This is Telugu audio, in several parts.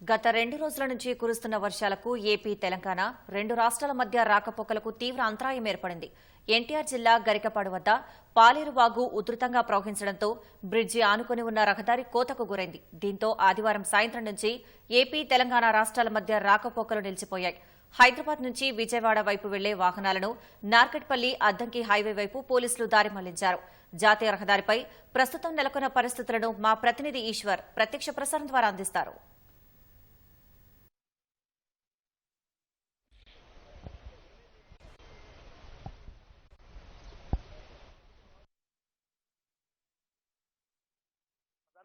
గత రెండు రోజుల నుంచి కురుస్తున్న వర్షాలకు ఏపీ తెలంగాణ రెండు రాష్ట్రాల మధ్య రాకపోకలకు తీవ్ర అంతరాయం ఏర్పడింది. ఎన్టీఆర్ జిల్లా గరికపాడు వద్ద పాలేరు వాగు ఉధృతంగా ప్రవహించడంతో బ్రిడ్జి ఆనుకుని ఉన్న రహదారి కోతకు గురైంది. దీంతో ఆదివారం సాయంత్రం నుంచి ఏపీ తెలంగాణ రాష్ట్రాల మధ్య రాకపోకలు నిలిచిపోయాయి. హైదరాబాద్ నుంచి విజయవాడ వైపు వెళ్ళే వాహనాలను నార్కట్పల్లి అద్దంకి హైవే వైపు పోలీసులు దారి మళ్ళించారు. జాతీయ రహదారిపై ప్రస్తుతం నెలకొన్న పరిస్థితులను మా ప్రతినిధి ఈశ్వర్ ప్రత్యక్ష ప్రసారం ద్వారా అందిస్తారు.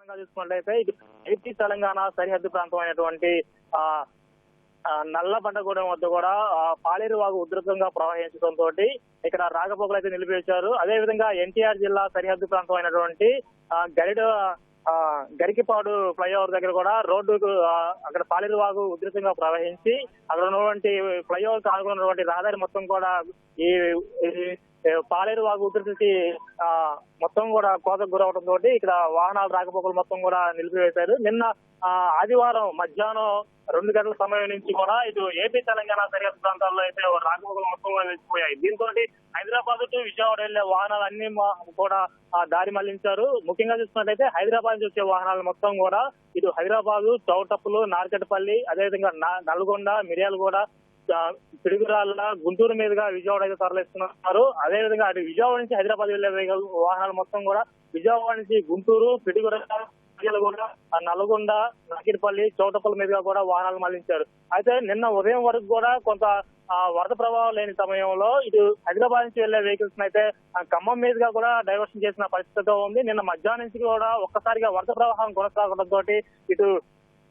ప్రధానంగా చూసుకున్నట్లయితే ఇది తెలంగాణ సరిహద్దు ప్రాంతం అయినటువంటి ఆ నల్లబండగూడెం వద్ద కూడా పాలేరు వాగు ఉధృతంగా ప్రవహించడంతో ఇక్కడ రాకపోకలు అయితే నిలిపివేశారు. అదే విధంగా ఎన్టీఆర్ జిల్లా సరిహద్దు ప్రాంతం అయినటువంటి గరిడ గరికిపాడు ఫ్లైఓవర్ దగ్గర కూడా రోడ్డు అక్కడ పాలేరు వాగు ఉధృతంగా ప్రవహించి అక్కడ ఉన్నటువంటి ఫ్లైఓవర్ కానుకున్నటువంటి రహదారి మొత్తం కూడా ఈ పాలేరు వాగు ఉధృతి మొత్తం కూడా కోతకు గురవడం తోటి ఇక్కడ వాహనాలు రాకపోకలు మొత్తం కూడా నిలిపివేశారు. నిన్న ఆదివారం మధ్యాహ్నం రెండు గంటల సమయం నుంచి కూడా ఇటు ఏపీ తెలంగాణ సరిహద్దు ప్రాంతాల్లో అయితే రాకపోకలు మొత్తం కూడా నిలిచిపోయాయి. దీంతో హైదరాబాద్ టు విజయవాడ వెళ్ళే వాహనాలు అన్ని కూడా దారి మళ్ళించారు. ముఖ్యంగా చూసుకున్నట్లయితే హైదరాబాద్ నుంచి వచ్చే వాహనాలు మొత్తం కూడా ఇటు హైదరాబాద్ చౌటప్పులు నార్కెట్పల్లి అదేవిధంగా నల్గొండ మిర్యాలగూడ పిడుగురాళ్ళ గుంటూరు మీదుగా విజయవాడ అయితే తరలిస్తున్నారు. అదేవిధంగా అటు విజయవాడ నుంచి హైదరాబాద్ వెళ్ళే వెహికల్ వాహనాలు మొత్తం కూడా విజయవాడ నుంచి గుంటూరు పిడుగురాళ్ళ నల్గొండ నాకిరిపల్లి చౌటపల్లి మీదుగా కూడా వాహనాలు మళ్ళించారు. అయితే నిన్న ఉదయం వరకు కూడా కొంత వరద ప్రభావం లేని సమయంలో ఇటు హైదరాబాద్ నుంచి వెళ్ళే వెహికల్స్ అయితే ఖమ్మం మీదుగా కూడా డైవర్షన్ చేసిన పరిస్థితితో ఉంది. నిన్న మధ్యాహ్నం నుంచి కూడా ఒక్కసారిగా వరద ప్రవాహం కొనసాగడంతో ఇటు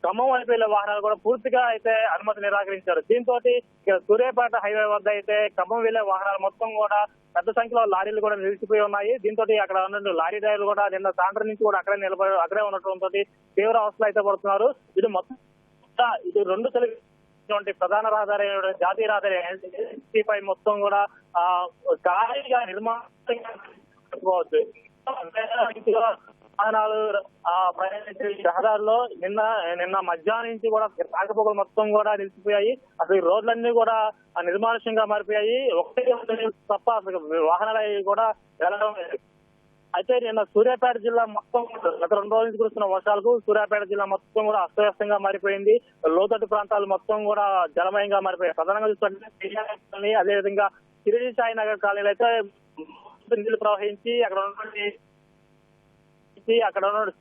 ఖమ్మం వైపు వెళ్ళే వాహనాలు కూడా పూర్తిగా అయితే అనుమతి నిరాకరించారు. దీంతో ఇక సూర్యాపేట హైవే వద్ద అయితే ఖమ్మం వెళ్ళే వాహనాలు మొత్తం కూడా పెద్ద సంఖ్యలో లారీలు కూడా నిలిచిపోయి ఉన్నాయి. దీంతో అక్కడ ఉన్న లారీ డ్రైవర్లు కూడా నిన్న సాయంత్రం నుంచి కూడా అక్కడే నిలబడి అక్కడే ఉండటంతో తీవ్ర అవస్థలు అయితే పడుతున్నారు. ఇది మొత్తం ఇది రెండు తెలుగు ప్రధాన రహదారి జాతీయ రహదారి ఎన్సీపై మొత్తం కూడా ఖాళీగా నిర్మాణించుకోవచ్చు వాహనాలు ప్రయాణించే ఈ రహదారిలో నిన్న నిన్న మధ్యాహ్నం నుంచి కూడా రాకపోకలు మొత్తం కూడా నిలిచిపోయాయి. అసలు ఈ రోడ్లన్నీ కూడా నిర్మానుష్యంగా మారిపోయాయి. ఒకటే ఒకటి తప్ప అసలు వాహనాలు కూడా వెళ్ళడం అయితే నిన్న సూర్యాపేట జిల్లా మొత్తం గత రెండు రోజుల నుంచి కురుస్తున్న వర్షాలకు సూర్యాపేట జిల్లా మొత్తం కూడా అస్తవ్యస్తంగా మారిపోయింది. లోతట్టు ప్రాంతాలు మొత్తం కూడా జలమయంగా మారిపోయాయి. ప్రధానంగా చూస్తుంటే అదేవిధంగా షిరిడి సాయి నగర్ కాలనీలో అయితే నీళ్ళు ప్రవహించి అక్కడ ఉన్నటువంటి అక్కడ ఉన్న